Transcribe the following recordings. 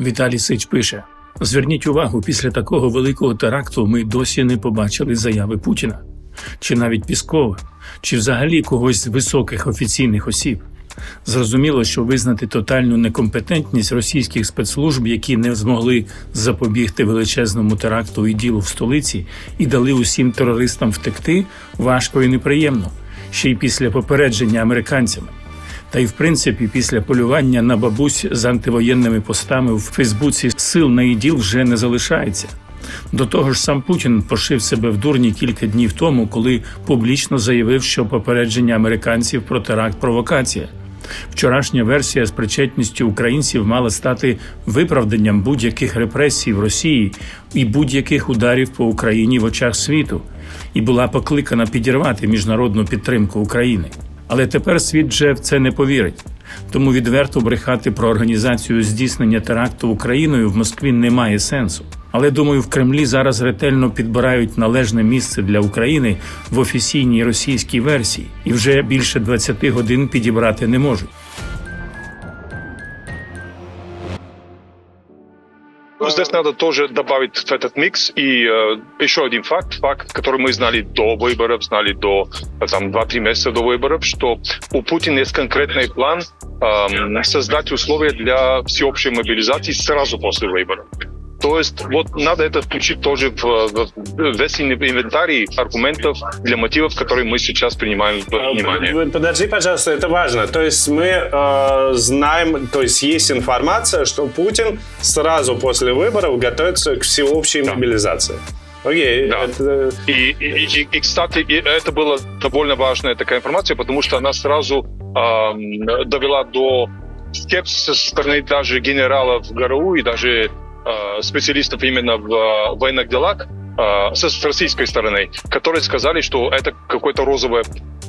Віталій Сич пише: Зверніть увагу, після такого великого теракту ми досі не побачили заяви Путіна, чи навіть Піскова, чи взагалі когось з високих офіційних осіб. Зрозуміло, що визнати тотальну некомпетентність російських спецслужб, які не змогли запобігти величезному теракту і ділу в столиці, і дали усім терористам втекти, важко і неприємно, ще й після попередження американцями. Та й в принципі, після полювання на бабусь з антивоєнними постами в Фейсбуці сил на іділ вже не залишається. До того ж, сам Путін пошив себе в дурні кілька днів тому, коли публічно заявив, що попередження американців про теракт провокація. Вчорашня версія з причетністю українців мала стати виправданням будь-яких репресій в Росії і будь-яких ударів по Україні в очах світу, і була покликана підірвати міжнародну підтримку України. Але тепер світ вже в це не повірить. Тому відверто брехати про організацію здійснення теракту Україною в Москві немає сенсу. Але думаю, в Кремлі зараз ретельно підбирають належне місце для України в офіційній російській версії, і вже більше 20 годин підібрати не можуть. здесь надо тоже добавить в этот микс и э, еще один факт, факт, который мы знали до выборов, знали до э, там 2-3 месяца до выборов, что у Путина есть конкретный план эм, создать условия для всеобщей мобилизации сразу после выборов. То есть вот надо это включить тоже в, в весь инвентарий аргументов для мотивов, которые мы сейчас принимаем в внимание. Вы Подожди, пожалуйста, это важно. То есть мы э, знаем, то есть есть информация, что Путин сразу после выборов готовится к всеобщей Да. мобилизации. Окей, Да. это, И, и, и- и, кстати, и это была довольно важная такая информация, потому что она сразу ам, довела до скепсиса со стороны даже генералов ГРУ и даже а, специалистов именно в а, военных делах со с российской стороны, которые сказали, что это какое-то розовое,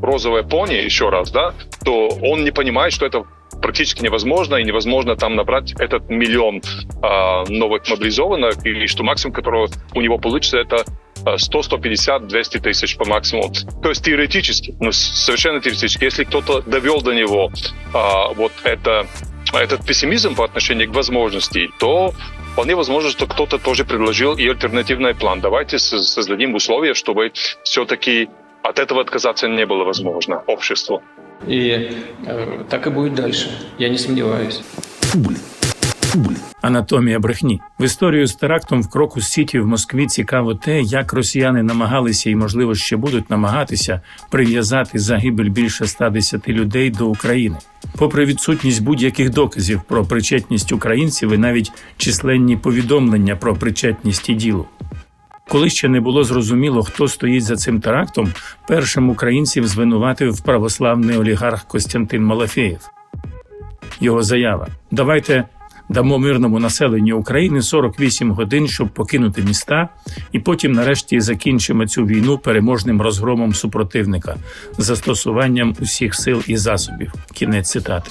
розовое пони, еще раз, да, то он не понимает, что это практически невозможно, и невозможно там набрать этот миллион а, новых мобилизованных, и что максимум, которого у него получится, это а, 100, 150, 200 тысяч по максимуму. То есть теоретически, ну совершенно теоретически, если кто-то довел до него а, вот это, этот пессимизм по отношению к возможности, то вполне возможно, что кто-то тоже предложил и альтернативный план. Давайте с- создадим условия, чтобы все-таки от этого отказаться не было возможно обществу. И э, так и будет дальше, я не сомневаюсь. Анатомія брехні в історію з терактом в Крокус Сіті в Москві цікаво те, як росіяни намагалися і, можливо, ще будуть намагатися прив'язати загибель більше 110 людей до України, попри відсутність будь-яких доказів про причетність українців і навіть численні повідомлення про причетність і ділу. Коли ще не було зрозуміло, хто стоїть за цим терактом, першим українців звинуватив православний олігарх Костянтин Малафеєв. Його заява: Давайте дамо мирному населенню України 48 годин, щоб покинути міста, і потім, нарешті, закінчимо цю війну переможним розгромом супротивника, застосуванням усіх сил і засобів. Кінець цитати.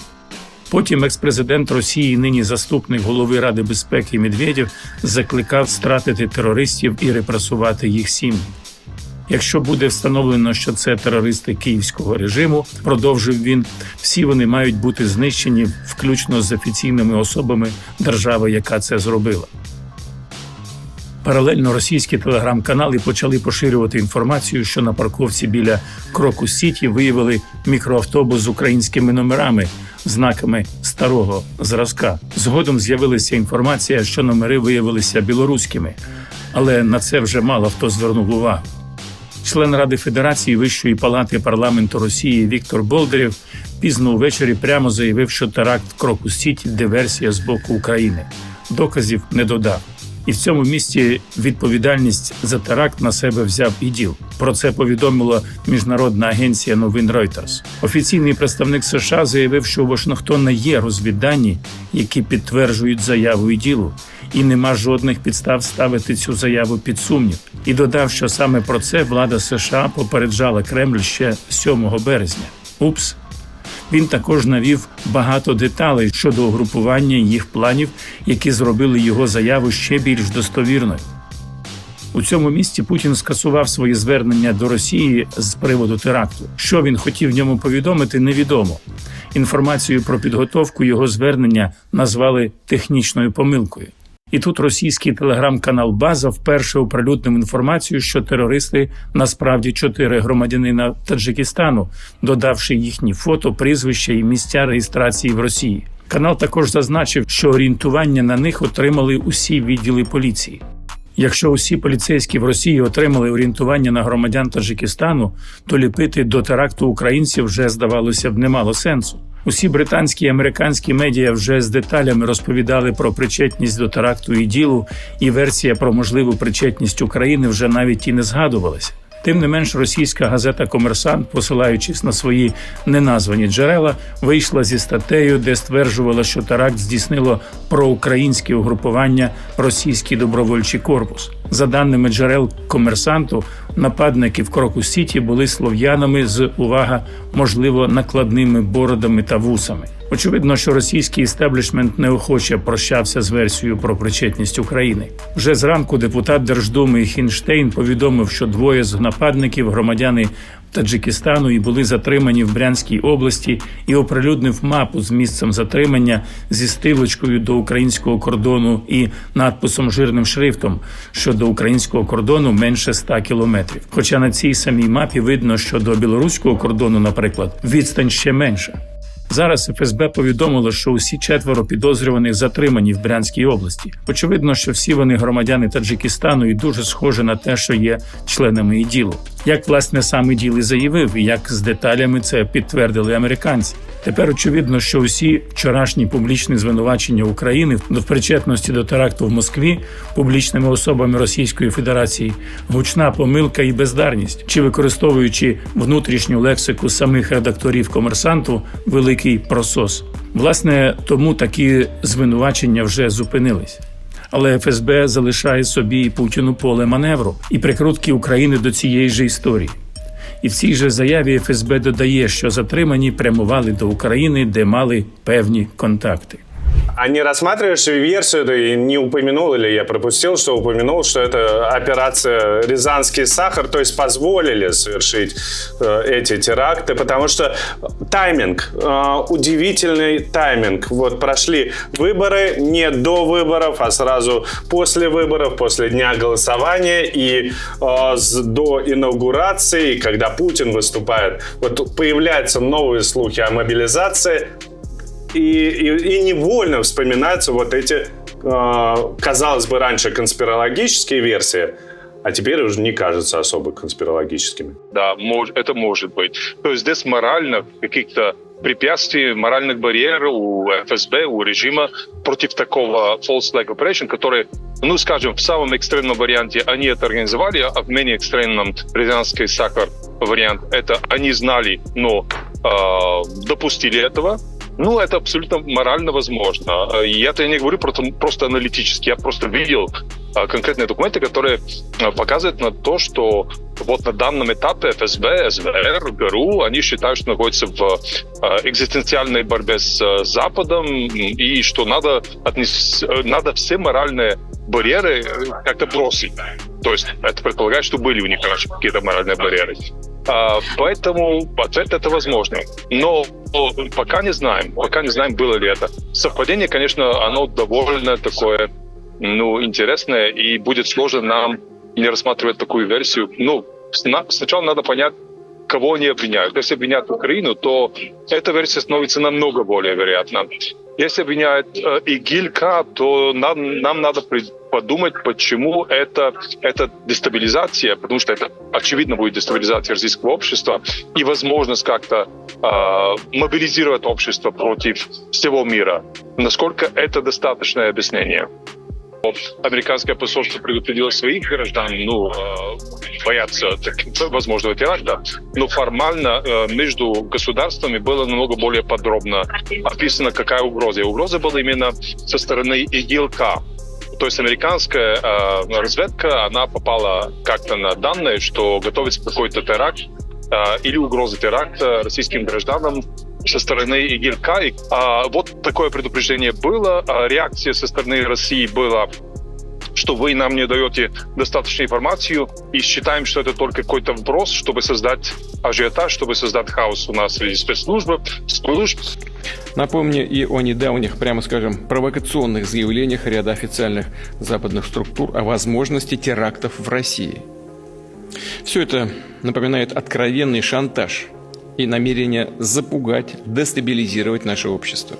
Потім експрезидент Росії, нині заступник голови Ради безпеки Медведєв, закликав стратити терористів і репресувати їх сім'ї. Якщо буде встановлено, що це терористи київського режиму, продовжив він, всі вони мають бути знищені, включно з офіційними особами держави, яка це зробила. Паралельно російські телеграм-канали почали поширювати інформацію, що на парковці біля Крокус Сіті виявили мікроавтобус з українськими номерами, знаками старого зразка. Згодом з'явилася інформація, що номери виявилися білоруськими, але на це вже мало хто звернув увагу. Член Ради Федерації Вищої палати парламенту Росії Віктор Болдерєв пізно увечері прямо заявив, що теракт в Крокус Сіті диверсія з боку України. Доказів не додав. І в цьому місці відповідальність за теракт на себе взяв іділ. Про це повідомила міжнародна агенція новин Reuters. Офіційний представник США заявив, що у Вашингтона є розвіддані, які підтверджують заяву іділу, і нема жодних підстав ставити цю заяву під сумнів. І додав, що саме про це влада США попереджала Кремль ще 7 березня. Упс. Він також навів багато деталей щодо угрупування їх планів, які зробили його заяву ще більш достовірною. У цьому місці Путін скасував свої звернення до Росії з приводу теракту. Що він хотів ньому повідомити, невідомо. Інформацію про підготовку його звернення назвали технічною помилкою. І тут російський телеграм-канал База вперше оприлюднив інформацію, що терористи насправді чотири громадянина Таджикистану, додавши їхні фото, прізвища і місця реєстрації в Росії. Канал також зазначив, що орієнтування на них отримали усі відділи поліції. Якщо усі поліцейські в Росії отримали орієнтування на громадян Таджикистану, то ліпити до теракту українців вже здавалося б немало сенсу. Усі британські і американські медіа вже з деталями розповідали про причетність до теракту і ділу, і версія про можливу причетність України вже навіть і не згадувалася. Тим не менш, російська газета Комерсант, посилаючись на свої неназвані джерела, вийшла зі статтею, де стверджувала, що теракт здійснило проукраїнське угрупування Російський добровольчий корпус. За даними джерел комерсанту, нападники в Крокус Сіті були слов'янами з увага, можливо, накладними бородами та вусами. Очевидно, що російський істеблішмент неохоче прощався з версією про причетність України. Вже зранку депутат Держдуми Хінштейн повідомив, що двоє з нападників громадяни Таджикистану і були затримані в Брянській області і оприлюднив мапу з місцем затримання зі стилочкою до українського кордону і надписом жирним шрифтом, що до українського кордону менше 100 кілометрів. Хоча на цій самій мапі видно, що до білоруського кордону, наприклад, відстань ще менша. Зараз ФСБ повідомило, що усі четверо підозрюваних затримані в Брянській області. Очевидно, що всі вони громадяни Таджикистану і дуже схожі на те, що є членами іділу. Як власне саме діли і заявив, і як з деталями це підтвердили американці. Тепер очевидно, що усі вчорашні публічні звинувачення України в причетності до теракту в Москві публічними особами Російської Федерації гучна помилка і бездарність, чи використовуючи внутрішню лексику самих редакторів комерсанту, великий просос. Власне, тому такі звинувачення вже зупинились. Але ФСБ залишає собі Путіну поле маневру і прикрутки України до цієї ж історії. І в цій же заяві ФСБ додає, що затримані прямували до України, де мали певні контакти. А не рассматриваешь версию, ты не упомянул или я пропустил, что упомянул, что это операция «Рязанский сахар», то есть позволили совершить э, эти теракты, потому что тайминг, э, удивительный тайминг. Вот прошли выборы не до выборов, а сразу после выборов, после дня голосования и э, с- до инаугурации, когда Путин выступает. Вот появляются новые слухи о мобилизации, и, и, и невольно вспоминаются вот эти, э, казалось бы, раньше конспирологические версии, а теперь уже не кажутся особо конспирологическими. Да, это может быть. То есть здесь морально каких-то препятствий, моральных барьеров у ФСБ, у режима против такого false flag operation, который, ну, скажем, в самом экстремном варианте они это организовали, а в менее экстремном Рязанский сахар вариант это они знали, но э, допустили этого. Ну, это абсолютно морально возможно. Э, И это я не говорю просто, просто аналитически. Я просто видел э, конкретные документы, которые э, показывают на то, что вот на данном этапе ФСБ, СВР, ГРУ, они считают, что находятся в э, экзистенциальной борьбе с э, Западом и что надо, отнес, э, надо все моральные барьеры э, как-то бросить. То есть это предполагает, что были у них раньше какие-то моральные барьеры. А, Поэтому ответ это возможно. Но но пока не знаем, пока не знаем, было ли это. Совпадение, конечно, оно довольно такое, ну, интересное, и будет сложно нам не рассматривать такую версию. Ну, сна- сначала надо понять, кого они обвиняют. Если обвиняют Украину, то эта версия становится намного более вероятна. Если обвиняют э, ИГИЛ-К, то нам, нам надо при- подумать, почему это, это дестабилизация, потому что это очевидно будет дестабилизация российского общества и возможность как-то э, мобилизировать общество против всего мира. Насколько это достаточное объяснение? Вот Американское посольство предупредило своих граждан, ну, э, бояться так- возможного теракта, но формально э, между государствами было намного более подробно описано, какая угроза. И угроза была именно со стороны ИГИЛ-К. То есть американская э, разведка, она попала как-то на данные, что готовится какой-то теракт э, или угроза теракта российским гражданам со стороны ИГИЛ-К. И, а, вот такое предупреждение было. А реакция со стороны России была, что вы нам не даете достаточную информацию и считаем, что это только какой-то вопрос, чтобы создать ажиотаж, чтобы создать хаос у нас среди спецслужб, служб. Напомню и о недавних, прямо скажем, провокационных заявлениях ряда официальных западных структур о возможности терактов в России. Все это напоминает откровенный шантаж и намерение запугать, дестабилизировать наше общество.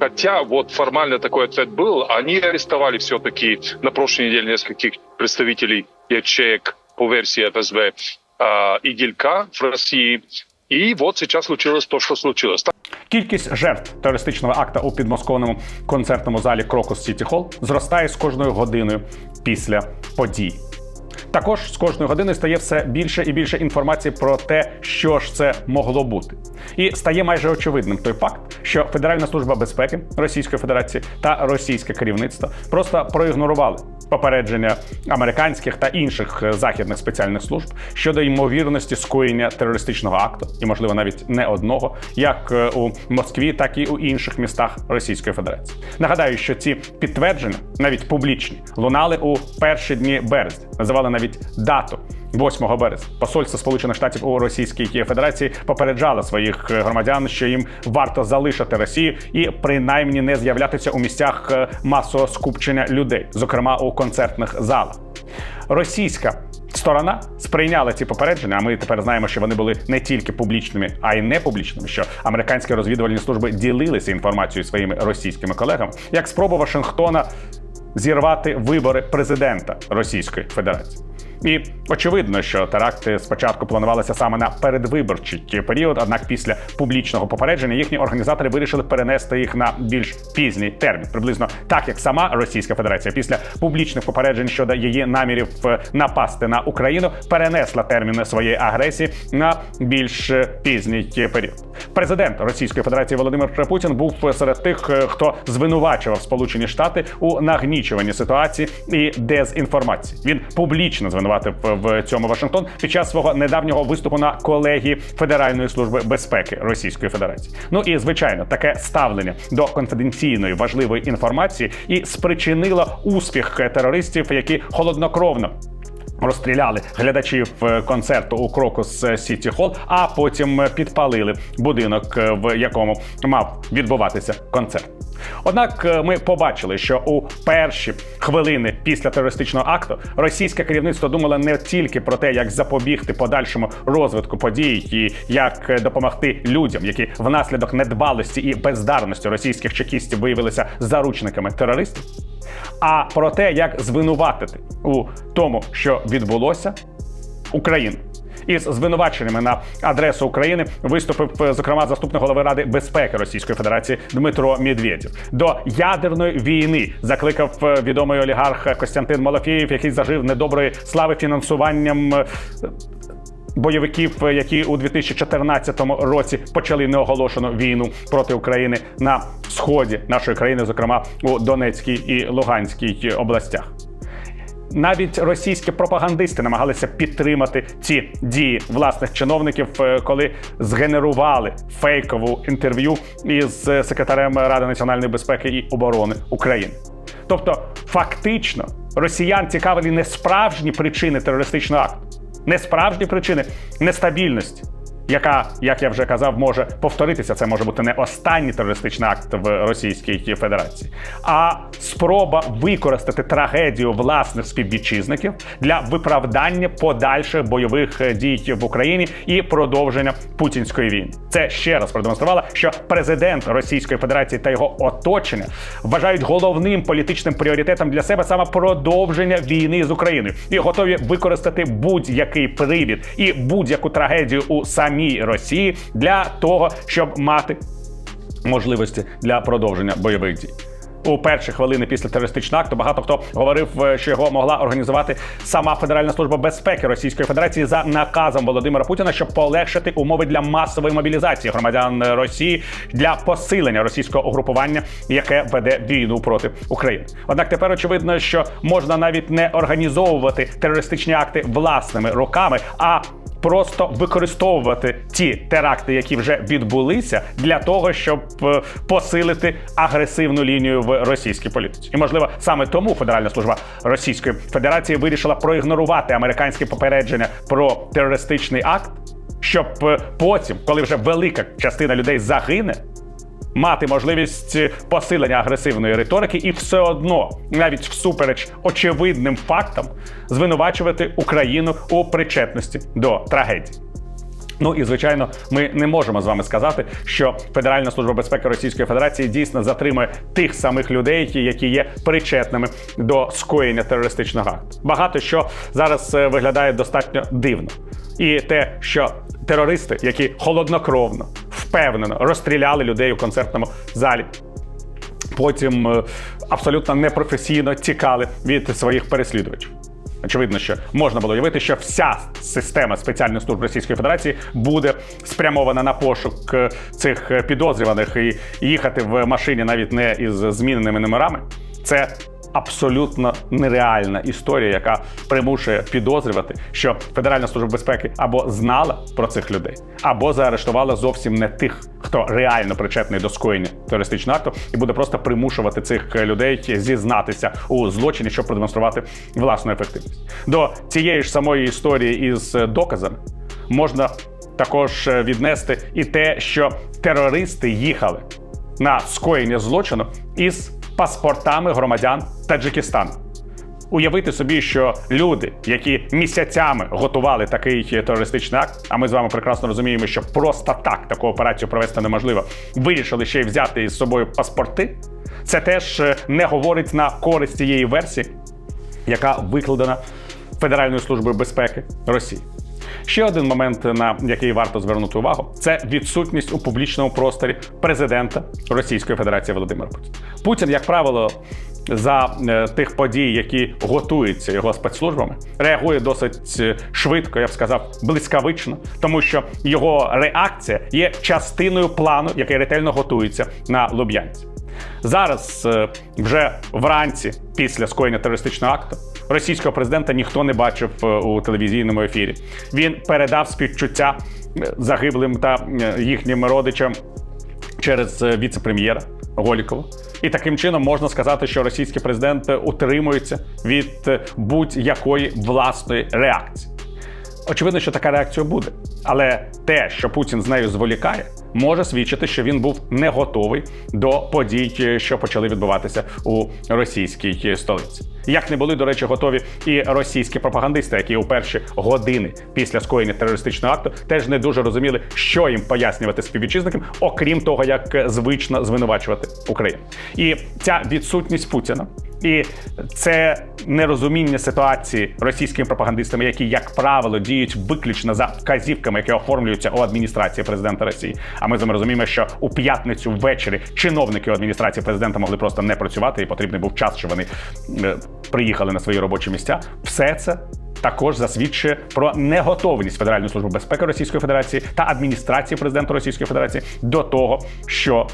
Хотя вот формально такой ответ был, они арестовали все-таки на прошлой неделе нескольких представителей ячеек по версии ФСБ а, и в России. И вот сейчас случилось то, что случилось. Кількість жертв терористичного акта у підмосковному концертному залі Крокус Сіті Холл зростає з кожною годиною після подій. Також з кожної години стає все більше і більше інформації про те, що ж це могло бути. І стає майже очевидним той факт, що Федеральна служба безпеки Російської Федерації та російське керівництво просто проігнорували попередження американських та інших е, західних спеціальних служб щодо ймовірності скоєння терористичного акту, і можливо навіть не одного, як е, у Москві, так і у інших містах Російської Федерації. Нагадаю, що ці підтвердження, навіть публічні, лунали у перші дні березня, називали навіть дату. 8 березня посольство Сполучених Штатів у Російській Федерації попереджало своїх е, громадян, що їм варто залишити Росію і принаймні не з'являтися у місцях е, масового скупчення людей, зокрема у концертних залах. Російська сторона сприйняла ці попередження. А ми тепер знаємо, що вони були не тільки публічними, а й не публічними. Що американські розвідувальні служби ділилися інформацією своїми російськими колегами, як спроба Вашингтона зірвати вибори президента Російської Федерації. І очевидно, що теракти спочатку планувалися саме на передвиборчий період, однак після публічного попередження їхні організатори вирішили перенести їх на більш пізній термін, приблизно так як сама Російська Федерація після публічних попереджень щодо її намірів е, напасти на Україну перенесла терміни своєї агресії на більш е, пізній період. Президент Російської Федерації Володимир Путін був серед тих, е, хто звинувачував Сполучені Штати у нагнічуванні ситуації і дезінформації. Він публічно звинуватив в цьому Вашингтон під час свого недавнього виступу на колегії Федеральної служби безпеки Російської Федерації. Ну і звичайно, таке ставлення до конфіденційної важливої інформації і спричинило успіх терористів, які холоднокровно. Розстріляли глядачів е, концерту у Крокус Сіті Холл, а потім підпалили будинок, е, в якому мав відбуватися концерт. Однак е, ми побачили, що у перші хвилини після терористичного акту російське керівництво думало не тільки про те, як запобігти подальшому розвитку подій і як допомогти людям, які внаслідок недбалості і бездарності російських чекістів виявилися заручниками терористів а про те, як звинуватити у тому, що відбулося Україну. Із звинуваченнями на адресу України виступив е, зокрема заступник голови ради безпеки Російської Федерації Дмитро Медведєв. До ядерної війни закликав е, відомий олігарх Костянтин Малафєєв, який зажив недоброї слави фінансуванням. Е, Бойовиків, які у 2014 році почали неоголошену війну проти України на сході нашої країни, зокрема у Донецькій і Луганській областях. Навіть російські пропагандисти намагалися підтримати ці дії власних чиновників, е, коли згенерували фейкову інтерв'ю із е, секретарем Ради національної безпеки і оборони України. Тобто, фактично, росіян цікавили не справжні причини терористичного акту, не справжні причини нестабільності, яка, як я вже казав, може повторитися. Це може бути не останній терористичний акт в Російській Федерації, а спроба використати трагедію власних співвітчизників для виправдання подальших бойових дій в Україні і продовження путінської війни. Це ще раз продемонструвало, що президент Російської Федерації та його оточення вважають головним політичним пріоритетом для себе саме продовження війни з Україною і готові використати будь-який привід і будь-яку трагедію у самій Росії для того, щоб мати можливості для продовження бойових дій. У перші хвилини після терористичного акту багато хто говорив, е, що його могла організувати сама Федеральна служба безпеки Російської Федерації за наказом Володимира Путіна, щоб полегшити умови для масової мобілізації громадян Росії для посилення російського угрупування, яке веде війну проти України. Однак тепер очевидно, що можна навіть не організовувати терористичні акти власними руками, а просто використовувати ті теракти, які вже відбулися, для того, щоб е, посилити агресивну лінію в російській політиці. І можливо саме тому Федеральна служба Російської Федерації вирішила проігнорувати американське попередження про терористичний акт, щоб е, потім, коли вже велика частина людей загине. Мати можливість посилення агресивної риторики і все одно, навіть всупереч очевидним фактам, звинувачувати Україну у причетності до трагедії. Ну і звичайно, ми не можемо з вами сказати, що Федеральна служба безпеки Російської Федерації дійсно затримує тих самих людей, які є причетними до скоєння терористичного акту. Багато що зараз е, виглядає достатньо дивно. І те, що терористи, які холоднокровно, впевнено розстріляли людей у концертному залі, потім е, абсолютно непрофесійно тікали від своїх переслідувачів. Очевидно, що можна було уявити, що вся система спеціальних служб Російської Федерації буде спрямована на пошук е, цих е, підозрюваних і їхати в машині навіть не із зміненими номерами. Це абсолютно нереальна історія, яка примушує підозрювати, що Федеральна служба безпеки або знала про цих людей, або заарештувала зовсім не тих, хто реально причетний до скоєння терористичного акту, і буде просто примушувати цих людей зізнатися у злочині, щоб продемонструвати власну ефективність. До цієї ж самої історії із доказами можна також віднести і те, що терористи їхали на скоєння злочину із паспортами громадян Таджикистану. Уявити собі, що люди, які місяцями готували такий терористичний акт, а ми з вами прекрасно розуміємо, що просто так таку операцію провести неможливо, вирішили ще й взяти із собою паспорти. Це теж е, не говорить на користь цієї версії, яка викладена Федеральною службою безпеки Росії. Ще один момент, на який варто звернути увагу, це відсутність у публічному просторі президента Російської Федерації Володимира Путіна. Путін, як правило, за е, тих подій, які готуються його спецслужбами, реагує досить е, швидко, я б сказав, блискавично, тому що його реакція є частиною плану, який ретельно готується на Луб'янці. Зараз е, вже вранці, після скоєння терористичного акту, російського президента ніхто не бачив е, у телевізійному ефірі. Він передав співчуття е, загиблим та їхнім родичам через віце-прем'єра Голікова. І таким чином можна сказати, що російський президент утримується від будь-якої власної реакції. Очевидно, що така реакція буде. Але те, що Путін з нею зволікає, може свідчити, що він був не готовий до подій, що почали відбуватися у російській столиці. Як не були, до речі, готові і російські пропагандисти, які у перші години після скоєння терористичного акту теж не дуже розуміли, що їм пояснювати співвітчизникам, окрім того, як звично звинувачувати Україну. І ця відсутність Путіна. І це нерозуміння ситуації російськими пропагандистами, які, як правило, діють виключно за вказівками, які оформлюються у адміністрації президента Росії. А ми з вами розуміємо, що у п'ятницю ввечері чиновники адміністрації президента могли просто не працювати, і потрібний був час, щоб вони е, приїхали на свої робочі місця. Все це. Також засвідчує про неготовність Федеральної служби безпеки Російської Федерації та адміністрації президента Російської Федерації до того, що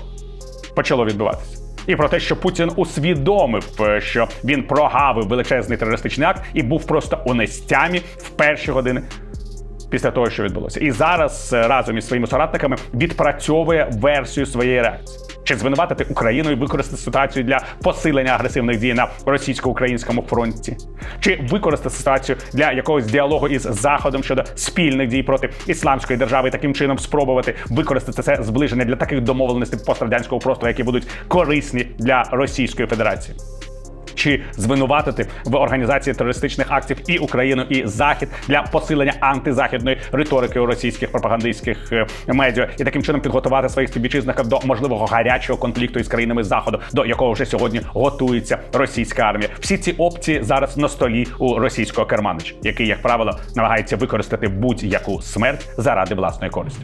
почало відбуватися. І про те, що Путін усвідомив, е, що він прогавив величезний терористичний акт і був просто у нестямі в перші години після того, що відбулося. І зараз е, разом із своїми соратниками відпрацьовує версію своєї реакції. Чи звинуватити Україну і використати ситуацію для посилення агресивних дій на російсько-українському фронті, чи використати ситуацію для якогось діалогу із Заходом щодо спільних дій проти ісламської держави, і таким чином спробувати використати це зближення для таких домовленостей пострадянського простору, які будуть корисні для Російської Федерації чи звинуватити в організації терористичних актів і Україну, і Захід для посилення антизахідної риторики у російських пропагандистських е, медіа, і таким чином підготувати своїх співвітчизників до можливого гарячого конфлікту із країнами заходу, до якого вже сьогодні готується російська армія. Всі ці опції зараз на столі у російського керманича, який, як правило, намагається використати будь-яку смерть заради власної користі.